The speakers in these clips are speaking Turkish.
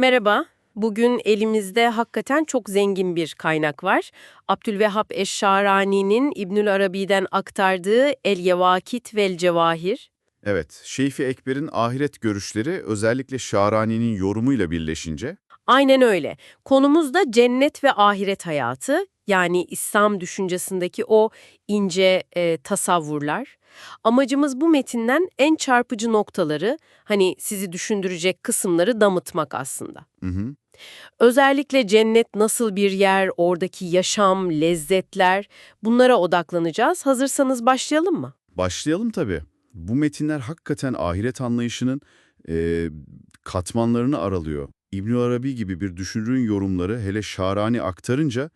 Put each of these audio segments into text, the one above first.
Merhaba. Bugün elimizde hakikaten çok zengin bir kaynak var. Abdülvehhab Eşşarani'nin İbnül Arabi'den aktardığı El Yevakit vel Cevahir. Evet, Şeyfi Ekber'in ahiret görüşleri özellikle Şarani'nin yorumuyla birleşince Aynen öyle. Konumuz da cennet ve ahiret hayatı. Yani İslam düşüncesindeki o ince e, tasavvurlar. Amacımız bu metinden en çarpıcı noktaları, hani sizi düşündürecek kısımları damıtmak aslında. hı hı, Özellikle cennet nasıl bir yer, oradaki yaşam, lezzetler bunlara odaklanacağız. Hazırsanız başlayalım mı? başlayalım tabii. Bu metinler hakikaten ahiret anlayışının e, katmanlarını aralıyor. İbn Arabi gibi bir düşünürün yorumları hele Şarani aktarınca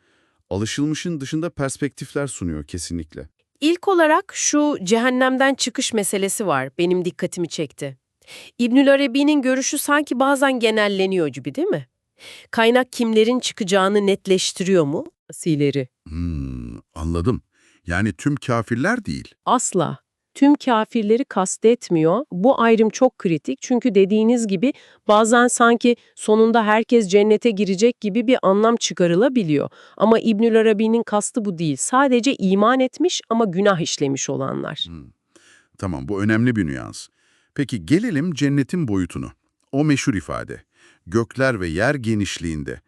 alışılmışın dışında perspektifler sunuyor kesinlikle. İlk olarak şu cehennemden çıkış meselesi var. Benim dikkatimi çekti. İbnül Arabi'nin görüşü sanki bazen genelleniyor gibi değil mi? Kaynak kimlerin çıkacağını netleştiriyor mu? Asileri. Hmm, anladım. Yani tüm kafirler değil. Asla. Tüm kafirleri kastetmiyor. Bu ayrım çok kritik çünkü dediğiniz gibi bazen sanki sonunda herkes cennete girecek gibi bir anlam çıkarılabiliyor. Ama İbnül Arabi'nin kastı bu değil. Sadece iman etmiş ama günah işlemiş olanlar. Hmm. Tamam, bu önemli bir nüans. Peki gelelim cennetin boyutunu. O meşhur ifade. Gökler ve yer genişliğinde.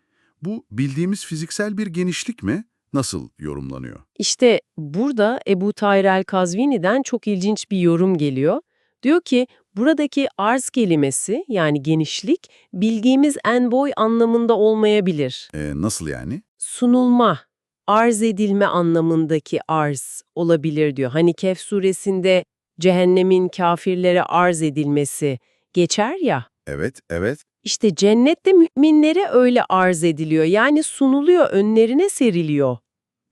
Bu bildiğimiz fiziksel bir genişlik mi? Nasıl yorumlanıyor? İşte burada Ebu Tahir el-Kazvini'den çok ilginç bir yorum geliyor. Diyor ki buradaki arz kelimesi yani genişlik bildiğimiz en boy anlamında olmayabilir. Ee, nasıl yani? sunulma, arz edilme anlamındaki arz olabilir diyor. Hani Kehf suresinde cehennemin kafirlere arz edilmesi geçer ya. Evet, evet. İşte cennette müminlere öyle arz ediliyor. Yani sunuluyor, önlerine seriliyor.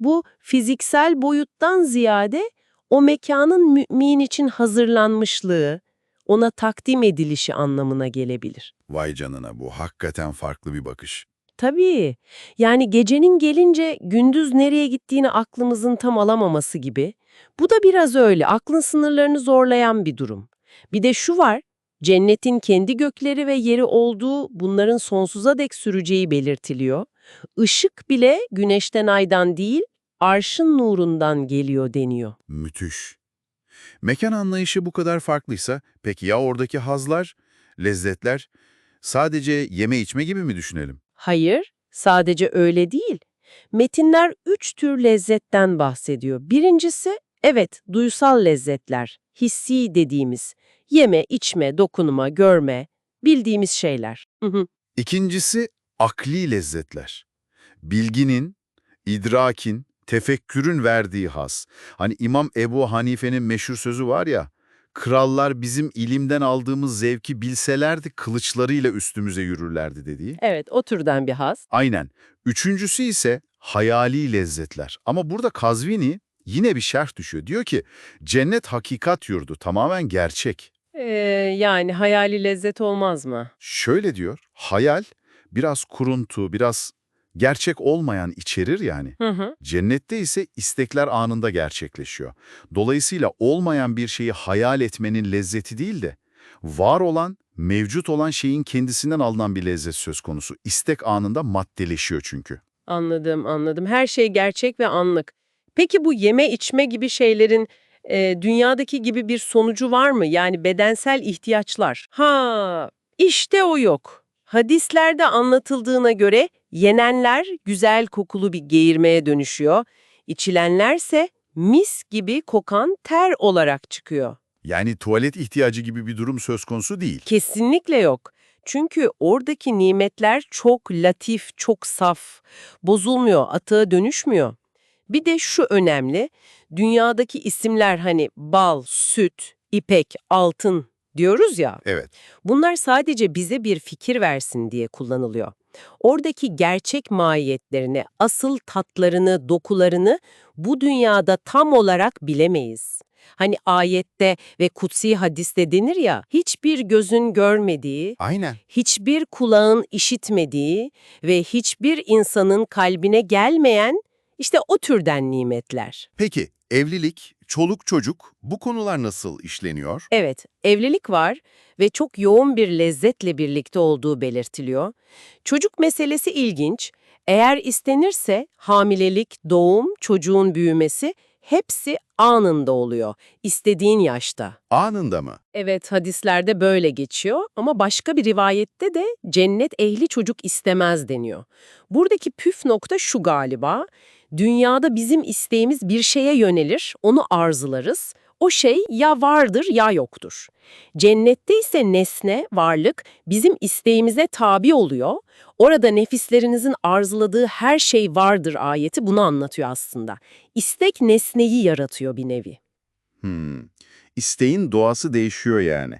Bu fiziksel boyuttan ziyade o mekanın mümin için hazırlanmışlığı, ona takdim edilişi anlamına gelebilir. Vay canına bu hakikaten farklı bir bakış. Tabii. Yani gecenin gelince gündüz nereye gittiğini aklımızın tam alamaması gibi. Bu da biraz öyle. Aklın sınırlarını zorlayan bir durum. Bir de şu var. Cennetin kendi gökleri ve yeri olduğu bunların sonsuza dek süreceği belirtiliyor. Işık bile güneşten aydan değil, arşın nurundan geliyor deniyor. Müthiş. Mekan anlayışı bu kadar farklıysa peki ya oradaki hazlar, lezzetler sadece yeme içme gibi mi düşünelim? Hayır, sadece öyle değil. Metinler üç tür lezzetten bahsediyor. Birincisi, evet, duysal lezzetler, hissi dediğimiz, yeme, içme, dokunma, görme, bildiğimiz şeyler. Hı hı. İkincisi akli lezzetler. Bilginin, idrakin, tefekkürün verdiği haz. Hani İmam Ebu Hanife'nin meşhur sözü var ya, krallar bizim ilimden aldığımız zevki bilselerdi kılıçlarıyla üstümüze yürürlerdi dediği. Evet, o türden bir haz. Aynen. Üçüncüsü ise hayali lezzetler. Ama burada Kazvini yine bir şerh düşüyor. Diyor ki cennet hakikat yurdu tamamen gerçek. Ee, yani hayali lezzet olmaz mı? Şöyle diyor, hayal biraz kuruntu, biraz gerçek olmayan içerir yani. Hı hı. Cennette ise istekler anında gerçekleşiyor. Dolayısıyla olmayan bir şeyi hayal etmenin lezzeti değil de var olan, mevcut olan şeyin kendisinden alınan bir lezzet söz konusu. İstek anında maddeleşiyor çünkü. Anladım, anladım. Her şey gerçek ve anlık. Peki bu yeme içme gibi şeylerin e, dünyadaki gibi bir sonucu var mı? Yani bedensel ihtiyaçlar. Ha, işte o yok. Hadislerde anlatıldığına göre yenenler güzel kokulu bir geğirmeye dönüşüyor. İçilenlerse mis gibi kokan ter olarak çıkıyor. Yani tuvalet ihtiyacı gibi bir durum söz konusu değil. Kesinlikle yok. Çünkü oradaki nimetler çok latif, çok saf. Bozulmuyor, atığa dönüşmüyor. Bir de şu önemli, dünyadaki isimler hani bal, süt, ipek, altın diyoruz ya, Evet. bunlar sadece bize bir fikir versin diye kullanılıyor. Oradaki gerçek mahiyetlerini, asıl tatlarını, dokularını bu dünyada tam olarak bilemeyiz. Hani ayette ve kutsi hadiste denir ya, hiçbir gözün görmediği, Aynen. hiçbir kulağın işitmediği ve hiçbir insanın kalbine gelmeyen işte o türden nimetler. Peki evlilik, çoluk çocuk bu konular nasıl işleniyor? Evet, evlilik var ve çok yoğun bir lezzetle birlikte olduğu belirtiliyor. Çocuk meselesi ilginç. Eğer istenirse hamilelik, doğum, çocuğun büyümesi hepsi anında oluyor. İstediğin yaşta. Anında mı? Evet, hadislerde böyle geçiyor ama başka bir rivayette de cennet ehli çocuk istemez deniyor. Buradaki püf nokta şu galiba, dünyada bizim isteğimiz bir şeye yönelir, onu arzularız. O şey ya vardır ya yoktur. Cennette ise nesne, varlık bizim isteğimize tabi oluyor. Orada nefislerinizin arzuladığı her şey vardır ayeti bunu anlatıyor aslında. İstek nesneyi yaratıyor bir nevi. Hmm. İsteğin doğası değişiyor yani.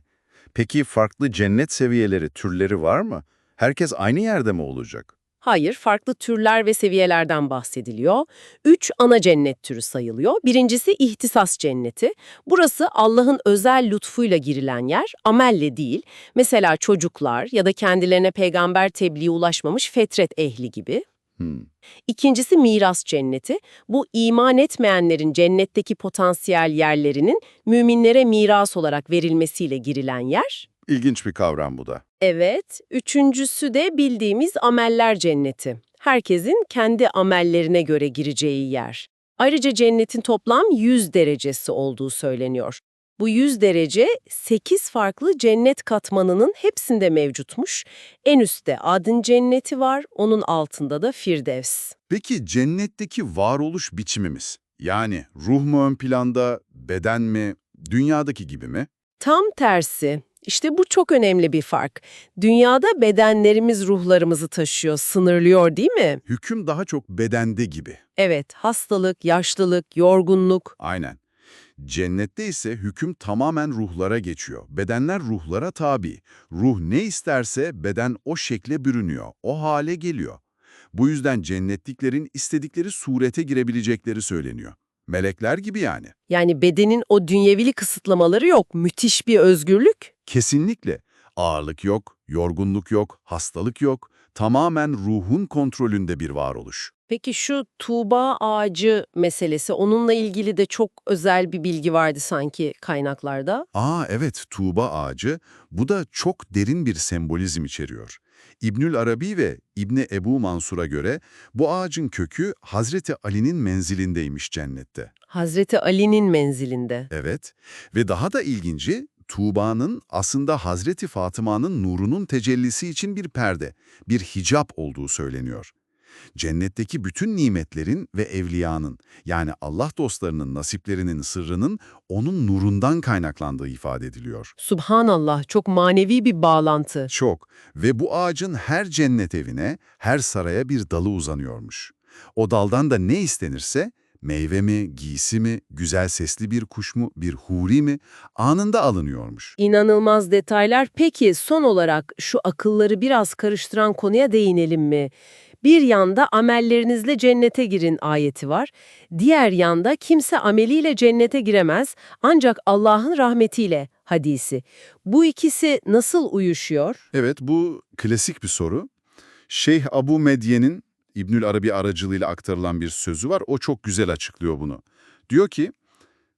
Peki farklı cennet seviyeleri, türleri var mı? Herkes aynı yerde mi olacak? Hayır, farklı türler ve seviyelerden bahsediliyor. Üç ana cennet türü sayılıyor. Birincisi ihtisas cenneti. Burası Allah'ın özel lütfuyla girilen yer, amelle değil. Mesela çocuklar ya da kendilerine peygamber tebliği ulaşmamış fetret ehli gibi. Hmm. İkincisi miras cenneti. Bu iman etmeyenlerin cennetteki potansiyel yerlerinin müminlere miras olarak verilmesiyle girilen yer. İlginç bir kavram bu da. Evet, üçüncüsü de bildiğimiz ameller cenneti. Herkesin kendi amellerine göre gireceği yer. Ayrıca cennetin toplam 100 derecesi olduğu söyleniyor. Bu 100 derece 8 farklı cennet katmanının hepsinde mevcutmuş. En üstte adın cenneti var, onun altında da firdevs. Peki cennetteki varoluş biçimimiz? Yani ruh mu ön planda, beden mi, dünyadaki gibi mi? Tam tersi. İşte bu çok önemli bir fark. Dünyada bedenlerimiz ruhlarımızı taşıyor, sınırlıyor değil mi? Hüküm daha çok bedende gibi. Evet, hastalık, yaşlılık, yorgunluk. Aynen. Cennette ise hüküm tamamen ruhlara geçiyor. Bedenler ruhlara tabi. Ruh ne isterse beden o şekle bürünüyor, o hale geliyor. Bu yüzden cennetliklerin istedikleri surete girebilecekleri söyleniyor. Melekler gibi yani. Yani bedenin o dünyevilik kısıtlamaları yok. Müthiş bir özgürlük. Kesinlikle. Ağırlık yok, yorgunluk yok, hastalık yok. Tamamen ruhun kontrolünde bir varoluş. Peki şu Tuğba ağacı meselesi, onunla ilgili de çok özel bir bilgi vardı sanki kaynaklarda. Aa evet, Tuğba ağacı. Bu da çok derin bir sembolizm içeriyor. İbnül Arabi ve İbni Ebu Mansur'a göre bu ağacın kökü Hazreti Ali'nin menzilindeymiş cennette. Hazreti Ali'nin menzilinde. Evet ve daha da ilginci Tuğba'nın aslında Hazreti Fatıma'nın nurunun tecellisi için bir perde, bir hicap olduğu söyleniyor. Cennetteki bütün nimetlerin ve evliyanın yani Allah dostlarının nasiplerinin sırrının onun nurundan kaynaklandığı ifade ediliyor. Subhanallah, çok manevi bir bağlantı. Çok ve bu ağacın her cennet evine, her saraya bir dalı uzanıyormuş. O daldan da ne istenirse, meyve mi, giysi mi, güzel sesli bir kuş mu, bir huri mi anında alınıyormuş. İnanılmaz detaylar. Peki son olarak şu akılları biraz karıştıran konuya değinelim mi? Bir yanda amellerinizle cennete girin ayeti var. Diğer yanda kimse ameliyle cennete giremez ancak Allah'ın rahmetiyle hadisi. Bu ikisi nasıl uyuşuyor? Evet bu klasik bir soru. Şeyh Abu Medye'nin İbnül Arabi aracılığıyla aktarılan bir sözü var. O çok güzel açıklıyor bunu. Diyor ki,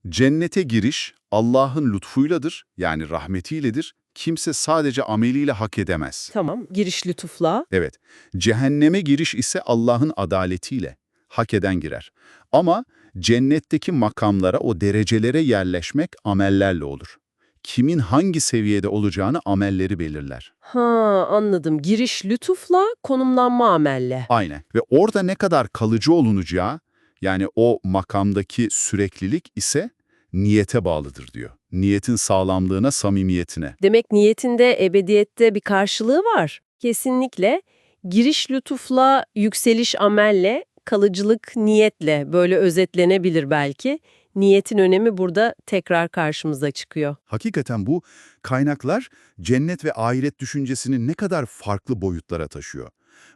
cennete giriş Allah'ın lütfuyladır yani rahmetiyledir. Kimse sadece ameliyle hak edemez. Tamam, giriş lütufla. Evet, cehenneme giriş ise Allah'ın adaletiyle hak eden girer. Ama cennetteki makamlara, o derecelere yerleşmek amellerle olur. Kimin hangi seviyede olacağını amelleri belirler. Ha anladım. Giriş lütufla, konumlanma amelle. Aynen. Ve orada ne kadar kalıcı olunacağı, yani o makamdaki süreklilik ise niyete bağlıdır diyor. Niyetin sağlamlığına, samimiyetine. Demek niyetinde ebediyette bir karşılığı var. Kesinlikle giriş lütufla, yükseliş amelle, kalıcılık niyetle böyle özetlenebilir belki. Niyetin önemi burada tekrar karşımıza çıkıyor. Hakikaten bu kaynaklar cennet ve ahiret düşüncesini ne kadar farklı boyutlara taşıyor.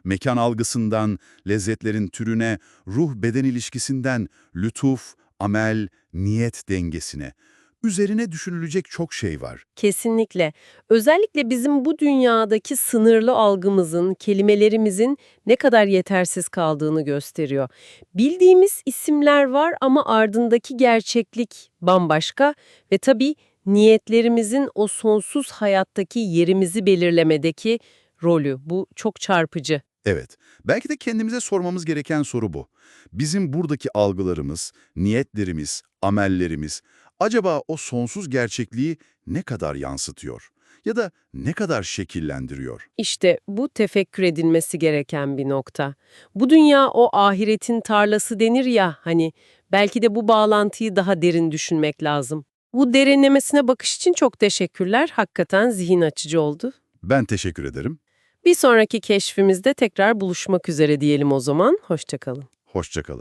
Mekan algısından, lezzetlerin türüne, ruh-beden ilişkisinden, lütuf, amel, niyet dengesine. Üzerine düşünülecek çok şey var. Kesinlikle. Özellikle bizim bu dünyadaki sınırlı algımızın, kelimelerimizin ne kadar yetersiz kaldığını gösteriyor. Bildiğimiz isimler var ama ardındaki gerçeklik bambaşka ve tabii niyetlerimizin o sonsuz hayattaki yerimizi belirlemedeki rolü. Bu çok çarpıcı. Evet, belki de kendimize sormamız gereken soru bu. Bizim buradaki algılarımız, niyetlerimiz, amellerimiz acaba o sonsuz gerçekliği ne kadar yansıtıyor? Ya da ne kadar şekillendiriyor? İşte bu tefekkür edilmesi gereken bir nokta. Bu dünya o ahiretin tarlası denir ya hani belki de bu bağlantıyı daha derin düşünmek lazım. Bu derinlemesine bakış için çok teşekkürler. Hakikaten zihin açıcı oldu. Ben teşekkür ederim. Bir sonraki keşfimizde tekrar buluşmak üzere diyelim o zaman. Hoşçakalın. Hoşçakalın.